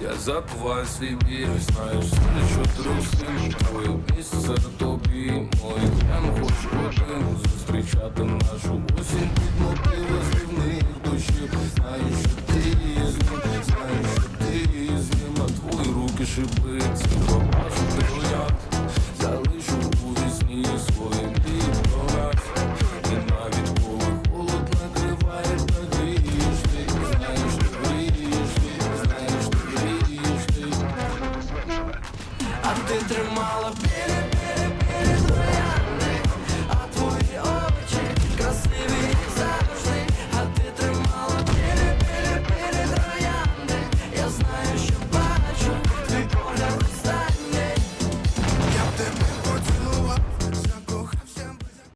Я за твоїм вірю, знаю, що трусим Твоє місце тобі. Моє Я не хочу родину зустрічати нашу осінь під мотиви зливних душі Знаю, що ти є з ним, знаю, що ти є з ним, а твої руки шибиться Побачу, ти як ти тримала.